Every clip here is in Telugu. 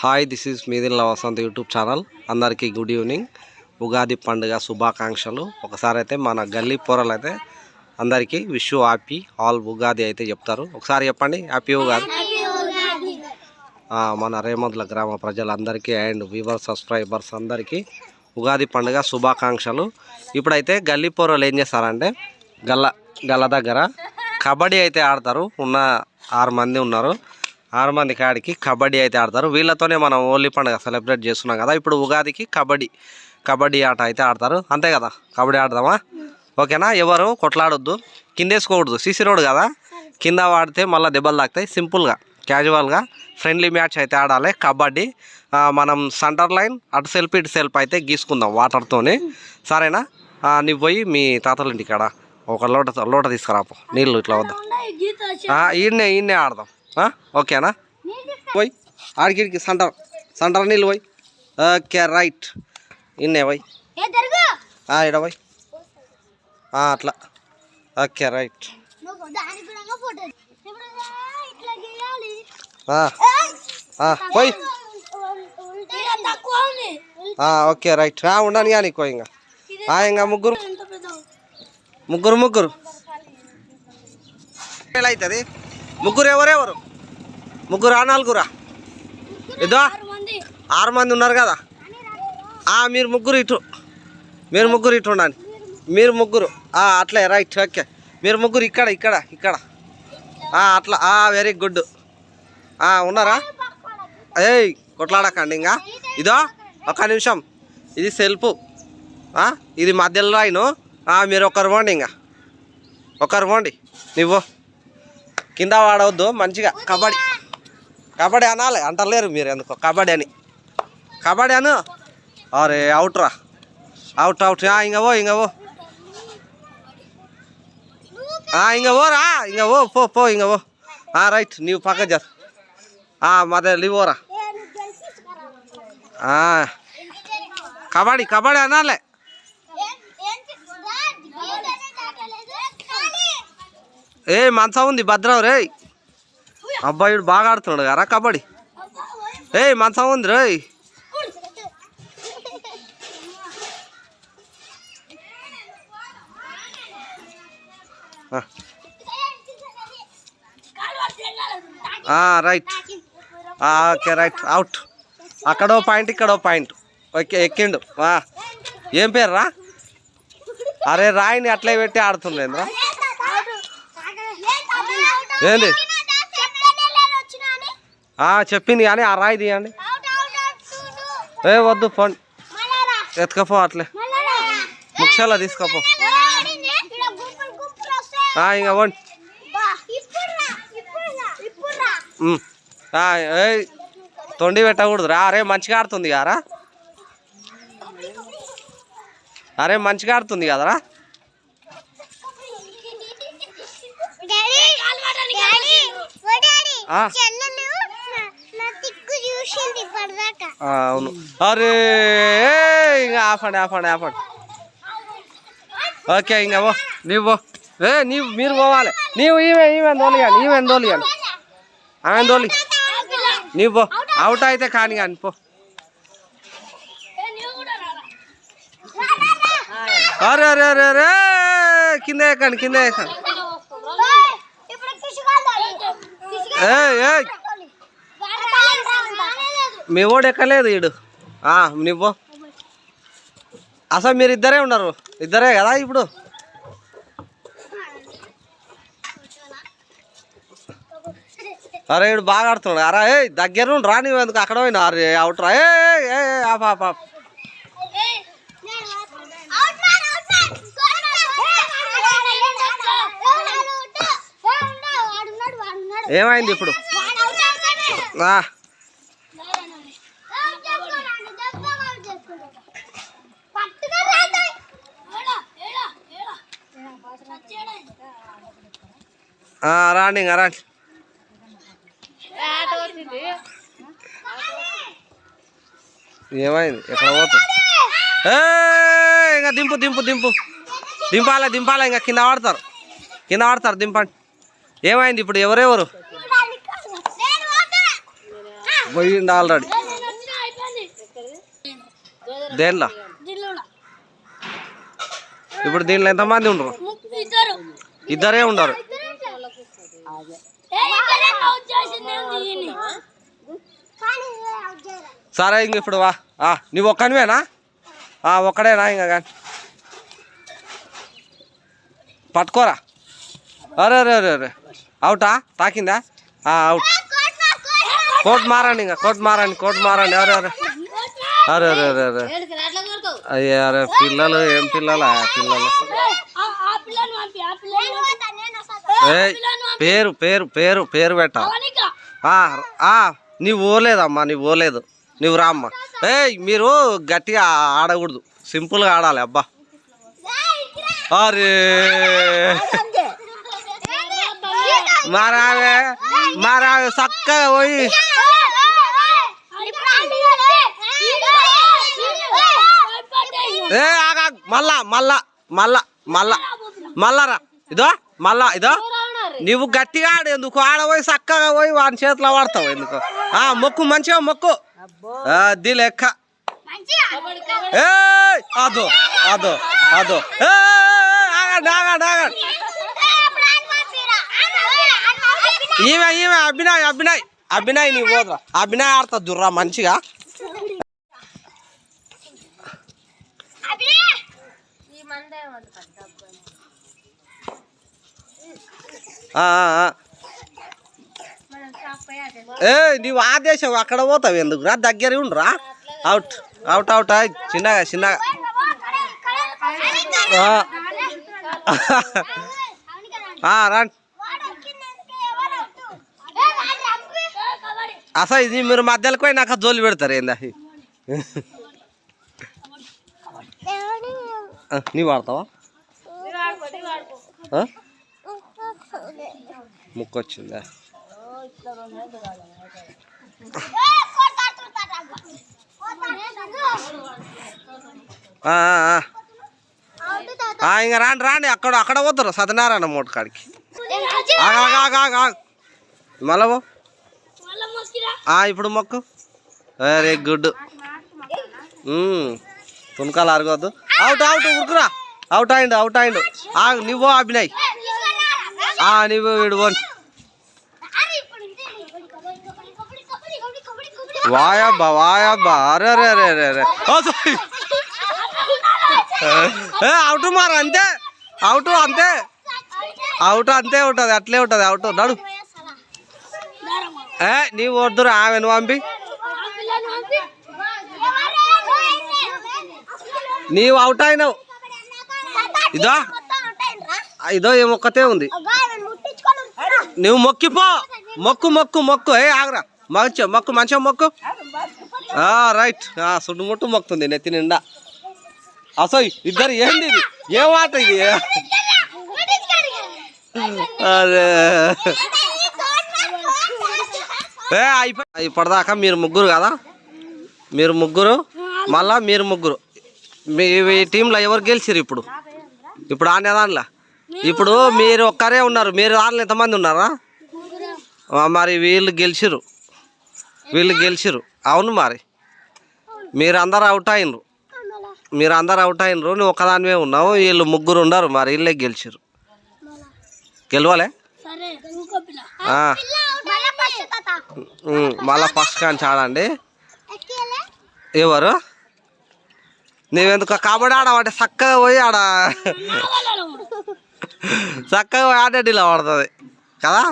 హాయ్ దిస్ ఈస్ మీదిల్ల వసంత్ యూట్యూబ్ ఛానల్ అందరికీ గుడ్ ఈవినింగ్ ఉగాది పండుగ శుభాకాంక్షలు. ఒకసారి అయితే మన గల్లీ పోరలు అయితే అందరికీ విష్ హ్యాపీ ఆల్ ఉగాది అయితే చెప్తారు. ఒకసారి చెప్పండి హ్యాపీ ఉగాది. మన రేమంతుల గ్రామ ప్రజలందరికీ అండ్ వ్యూవర్స్ సబ్స్క్రైబర్స్ అందరికీ ఉగాది పండుగ శుభాకాంక్షలు. ఇప్పుడైతే గల్లీ పోరలు ఏం చేస్తారంటే గల్ల గల్ల దగ్గర కబడ్డీ అయితే ఆడతారు. ఉన్న ఆరు మంది ఉన్నారు. ఆరు మంది కాడికి కబడ్డీ అయితే ఆడతారు. వీళ్ళతోనే మనం హోలీ పండుగ సెలబ్రేట్ చేస్తున్నాం కదా. ఇప్పుడు ఉగాదికి కబడ్డీ కబడ్డీ ఆట అయితే ఆడతారు. అంతే కదా? కబడ్డీ ఆడదామా? ఓకేనా? ఎవరు కొట్లాడొద్దు. కిందేసుకోకూడదు సీసీ రోడ్ కదా? కింద వాడితే మళ్ళీ దెబ్బలు తాకుతాయి. సింపుల్గా క్యాజువల్గా ఫ్రెండ్లీ మ్యాచ్ అయితే ఆడాలి. కబడ్డీ మనం సెంటర్ లైన్ అటు సెల్ఫ్ ఇటు సెల్ఫ్ అయితే గీసుకుందాం వాటర్తోని. సరేనా? నువ్వు పోయి మీ తాతలు ఇంటికాడ ఒక లోట లోట తీసుకురాపో. నీళ్ళు ఇట్లా వద్దాం. ఈయన్నే ఈయన్నే ఆడదాం. ఓకేనా? పోయి. ఆడికి సెంటర్ సెంటర్ నీళ్ళు పోయి. Okay right. ఇన్నే పోయి. ఇడ పోయి. అట్లా. Okay right. పోయి. Okay right. ఉండని కానీ ఇంకో ఇంకా. ఇంకా ముగ్గురు. ముగ్గురు ముగ్గురు. అవుతుంది ముగ్గురు ఎవరెవరు? ముగ్గురు ఆ నలుగురా ఇదో. ఆరు మంది ఉన్నారు కదా. మీరు ముగ్గురు ఇటు. మీరు ముగ్గురు ఇటు ఉండండి. మీరు ముగ్గురు. అట్లే రైట్ ఓకే. మీరు ముగ్గురు ఇక్కడ ఇక్కడ ఇక్కడ. అట్లా. Very good. ఉన్నారా? ఏయ్ కొట్లాడకండి ఇంకా. ఇదో ఒక నిమిషం. ఇది సెల్ఫ్ ఇది మధ్యలో రాయిను. మీరు ఒకరు పోండి ఇంకా. ఒకరు పోండి. నువ్వు. కింద వాడవద్దు మంచిగా. కబడ్డీ. కబడ్డీ అనాలి అంటలేరు మీరు ఎందుకో కబడ్డీ అని. కబడ్డీ అను? అరే అవుట్ రా. అవుట్ అవుట్ ఆ, ఇంక పో ఇంక పో. ఇంక పోరా ఇంక పో పో పో ఇంక పో. రైట్ నీవు పక్క చేస్తా మదే లివోరా కబడ్డీ కబడ్డీ అనాలే. ఏ మంచం ఉంది భద్రం రే అబ్బాయిడు బాగా ఆడుతున్నాడు కదా కబడ్డీ. ఏయ్ మంచం ఉంది రే రైట్. Okay right. అవుట్. అక్కడో పాయింట్ ఇక్కడో పాయింట్. ఓకే ఎక్కిండు. ఏం పేరు రా? అరే రాయిని అట్లే పెట్టి ఆడుతుండేంద్రా? ఏంది? చెప్పింది కానీ ఆ రాయి తీయండి. ఏ వద్దు ఫోన్. ఎత్తుకపో అట్లే. ముఖ్యాల తీసుకోపో. ఇంకా పోండి ఏయ్ తొండి పెట్టకూడదు రా. అరే మంచిగా ఆడుతుంది కదరా అరే మంచిగా ఆడుతుంది కదరా ఆ. చూసింది ఇప్పటిదాకా ఆ, అవును. అరే ఇంకా ఆపండి ఆపండి ఆపండి ఓకే ఇంకా పో నీవు పో. ఏ నీవు మీరు పోవాలి. నీవు ఈమె ఈమె దోలియాలి ఈమె దోలియాలి ఆమె దోలి నీవు పో. అవుట్ అయితే కాని కానీ పో. అరే అరే అరే అరే కింద ఎక్కండి కింద ఎక్కండి. ఏయ్ ఏయ్. మీ ఓడు ఎక్కలేదు ఈడు ఆ, నువ్వు అసలు మీరు ఇద్దరే ఉన్నారు ఇద్దరే కదా ఇప్పుడు అరే ఈడు బాగా ఆడుతున్నాడు అరే ఏ దగ్గర నుండి రా నువ్వు ఎందుకు అక్కడ పోయినా అరే అవుట్ రా ఏ. ఏమైంది ఇప్పుడు రాండి ఇంకా రాండి. ఏమైంది? ఎక్కడ పోతావు? ఏ ఇంకా దింపు దింపు దింపు. దింపాలే దింపాలే ఇంకా కింద పడతారు. కింద పడతారు దింపండి. ఏమైంది ఇప్పుడు ఎవరెవరు పోయిండు ఆల్రెడీ. దేనిలో? ఇప్పుడు దీనిలో ఎంతమంది ఉండరు? ఇద్దరే ఉండరు. సరే ఇంక ఇప్పుడు వా. ఆ, నువ్వు ఒక్కనివేనా? ఒక్కడేనా ఇంకా కానీ? పట్టుకోరా. అరే అరే అరే అరే. అవుటా? తాకిందా? అవుట్. కోట్ మారండి ఇంకా కోట్ మారండి కోట్ మారండి. అరే అరే. అరే అరే అరే అరే. అయ్యే అరే పిల్లలు ఏం పిల్లలు? పిల్లలు. పేరు పేరు పేరు పేరు పెట్టాలి నీవు ఓలేదమ్మా నీవు ఓలేదు నువ్వు రామ్మా. ఏ మీరు గట్టిగా ఆడకూడదు. సింపుల్గా ఆడాలి అబ్బా. అరే. మారావే మారావే చక్కగా పోయి. ఏ ఆగా. మళ్ళా మళ్ళా మళ్ళా మళ్ళా. మళ్ళా రా. ఇదో మళ్ళా ఇదో. నువ్వు గట్టిగా ఆడు ఎందుకు? ఆడపోయి చక్కగా పోయి వాని చేతిలో వాడతావు ఎందుకు? ఆ మొక్కు మంచిగా మొక్కు. అది లెక్క. ఏ అదో అదో అదో. ఏ ఆగండి ఆగండి ఆగండి. ఈమె ఈమె అభినయ్ అభినయ్. అభినయ్ నీవు పోదురా. అభినయ్ ఆడుతా దుర్రా మంచిగా ఆ, ఆ, ఆ. ఏ నీవు ఆదేశం అక్కడ పోతావు ఎందుకు? రా దగ్గర ఉండరా అవుట్ అవుట్ అవుట్. చిన్నగా చిన్నగా. రండి. అసలు ఇది మీరు మధ్యలోకి పోయి నాకు జోలి పెడతారు ఏందా ఆడతావా ఆ? ముక్కు వచ్చిందా ఆ, ఇంకా రాండి రాండి. అక్కడ అక్కడ పోతారు సత్యనారాయణ మూట కాడికి. ఆగు, మళ్ళా ఇప్పుడు మొక్కు. Very good. తునకాలు అరగద్దు అవుట్ అవుట్ ఉరుకురా. అవుట్ అయిండు అవుట్ అయిండు. నువ్వు అభినయ్. ఆ నువ్వు వాయబ్బా వాయబ్బా. అరే అరే అరే అరే అరే. ఏ అవుట్ మారు అంతే. అవుట్ అంతే. అవుట్ అంతే ఉంటుంది అట్లే ఉంటుంది అవుట్. నడు. ఏ నీవు వద్దురు ఆమెను పంపి. నీవు అవుట్ అయినావు. ఇదో. ఇదో ఏ ఒక్కతే ఉంది. నువ్వు మొక్కిపో. మొక్కు మొక్కు మొక్కు. ఏ ఆగరా. మంచి మొక్కు మంచిగా మొక్కు. రైట్. సుడ్డు ముట్టు మొక్కుతుంది నెత్తి నిండా. అసో ఇద్దరు ఏంది ఇది? ఏం ఆట ఇది? అదే. ఇప్పటిదాకా మీరు ముగ్గురు కదా? మీరు ముగ్గురు మళ్ళా మీరు ముగ్గురు. మీ టీంలో ఎవరు గెలిచిరు ఇప్పుడు? ఇప్పుడు ఆనే దానిలా? ఇప్పుడు మీరు ఒక్కరే ఉన్నారు. మీరు దాంట్లో ఎంతమంది ఉన్నారా? మరి వీళ్ళు గెలిచిరు వీళ్ళు గెలిచిరు అవును మరి. మీరు అందరు అవుట్ అయినరు. మీరు అందరు అవుట్ అయినరు. నువ్వు ఒక్కదానివే ఉన్నావు. వీళ్ళు ముగ్గురు ఉన్నారు మరి. వీళ్ళే గెలిచిరు గెలవలే? మళ్ళా ఫస్ట్ కానీ ఆడండి. ఎవరు? నీవెందుకు? కబడ్డీ ఆడమంటే చక్కగా పోయి ఆడ చక్కగా ఆడేటిలా పడుతుంది. కదా?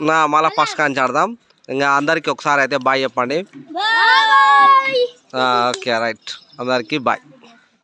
నా మళ్ళీ ఫస్ట్ కాంచి ఆడదాం. ఇంకా అందరికీ ఒకసారి అయితే బాయ్ చెప్పండి. Okay right. అందరికీ బాయ్.